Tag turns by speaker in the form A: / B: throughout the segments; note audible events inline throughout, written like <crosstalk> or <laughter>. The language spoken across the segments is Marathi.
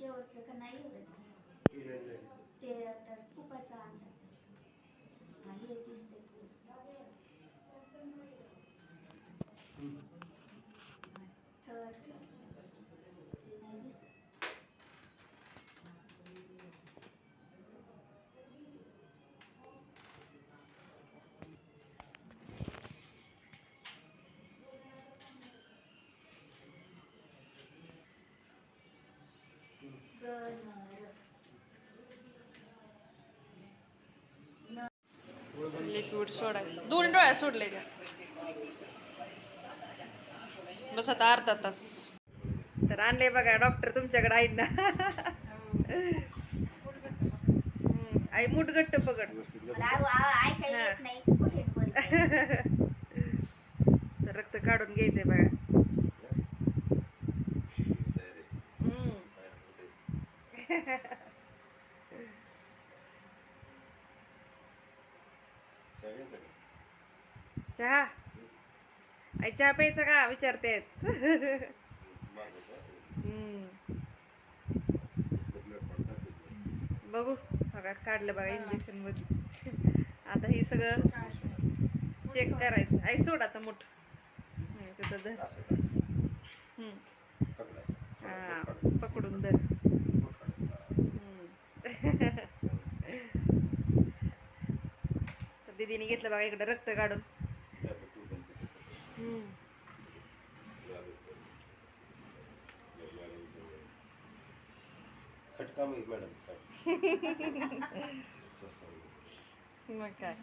A: शेवटचं का नाही होत. ते आता खूपच आणतात लिक्विड सोडायचं दोन्ही डोळ्या सोडले का बस आता अर्धा तास. तर आणले बघा डॉक्टर तुमच्याकडे आहेत ना. आई मुठ घट्ट पकड. तर रक्त काढून घ्यायचंय बघा. चहा आई चहा प्यायचा का? विचारते बघू. बघा काढलं बघा इंजेक्शनमध्ये. आता हे सगळं चेक करायचं. आई सोड आता मोठ. तिथं धर. हम्म. हा पकडून धर हम्म. दीदीने घेतलं बघा इकडं रक्त काढून. हम्म.
B: खटका मी मॅडम
A: मग काय?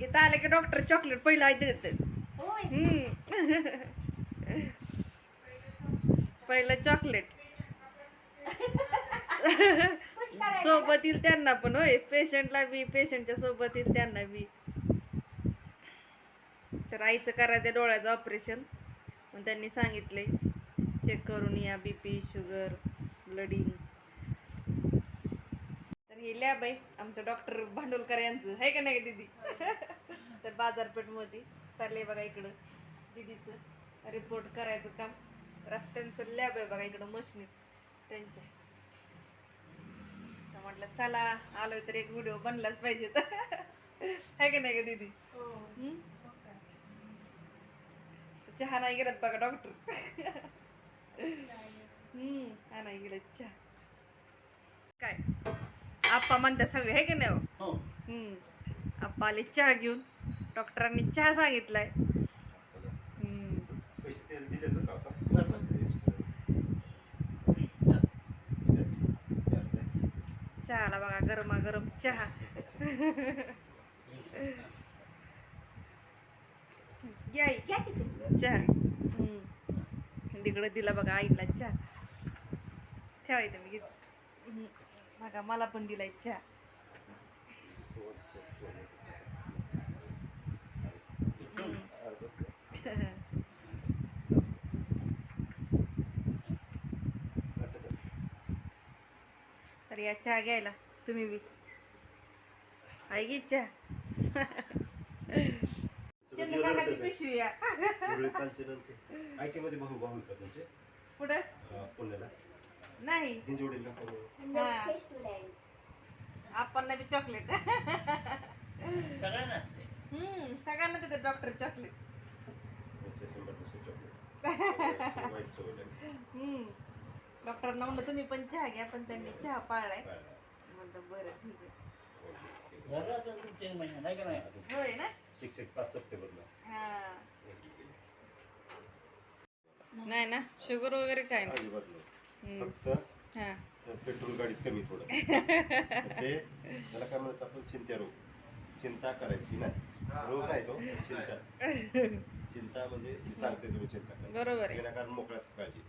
A: इथं आले की डॉक्टर चॉकलेट पहिलं आहे देते. <laughs> पहिलं चॉकलेट. <laughs> <laughs> सोबत येईल त्यांना पण होय. पेशंटला बी पेशंटच्या सोबत येईल त्यांना बी. तर आईचं करायचं डोळ्याचं ऑपरेशन मग त्यांनी सांगितले. चेक करून या बी पी शुगर ब्लडिंग तर हे लॅब आहे. आमचं डॉक्टर भांडोलकर यांचं. आहे का नाही दिदी? <laughs> तर बाजारपेठमध्ये चालले बघा इकडं. दिदीचं रिपोर्ट करायचं काम. रस्त्यांचं लॅब आहे बघा इकडं मशनीत. त्यांच्या. म्हटलं चला आलोय तर एक व्हिडिओ बनलाच पाहिजे तर. <laughs> आहे का नाही का दीदी?
C: हो.
A: चहा नाही गेलात बघा डॉक्टर हम्म हा नाही गेलं चहा. काय? आप्पा म्हणतात सगळे आहे का नाही हो? हम्म. आप्पा आले चहा घेऊन. डॉक्टरांनी चहा सांगितलाय हम्म
B: पैसे त्याला दिले तर का आपण?
A: चहाला बघा गरमा गरम चहा या.
C: घ्या की तुम्ही.
A: चहा हम्म. तिकडं दिला बघा आईला चहा ठेवायचं मी. बघा मला पण दिलाय चहा
B: असं कर.
A: तर या चहा घ्यायला. तुम्ही बी. आई घे चहा?
B: जेवण
A: पिशवी या.
B: मध्ये भाऊ भाऊ का तुमचे. पुण्याला.
A: नाही.
B: हिंजवडीला
A: हा. आपण बी चॉकलेट हम्म सगळ्यांना देतात डॉक्टर चॉकलेट <laughs>
B: लागली.
A: हम्म. डॉक्टरांना म्हणलं तुम्ही पण चहा घ्या पण त्यांनी चहा पाळलाय? म्हणलं बरं ठीक आहे.
D: झालं आता नाही का नाही?
A: होय ना?
B: शिक्षक पाच सप्टेंबरला.
A: हा. नाही ना शुगर वगैरे काय नाही.
B: अजिबात नाही.
A: हम्म.
B: फक्त
A: हा.
B: पेट्रोल गाडीत कमी थोडं. <laughs> ते त्याला काय म्हणायचं आपण चिंत्या रोग. चिंता करायची नाही रोग नाही तो चिंता. <laughs> चिंता म्हणजे सांगते तुम्ही चिंता. करा
A: बरोबर आहे.
B: विनाकारण मोकळ्यात काळजी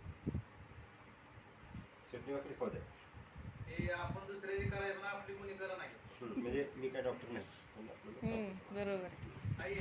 B: चटणी भाकरी खाऊ द्या
E: हे आपण दुसऱ्याची करायला आपली कोणी करा नाही.
B: म्हणजे मी काय डॉक्टर नाही. पण आपल्याला
A: हम्म बरोबर.
E: आई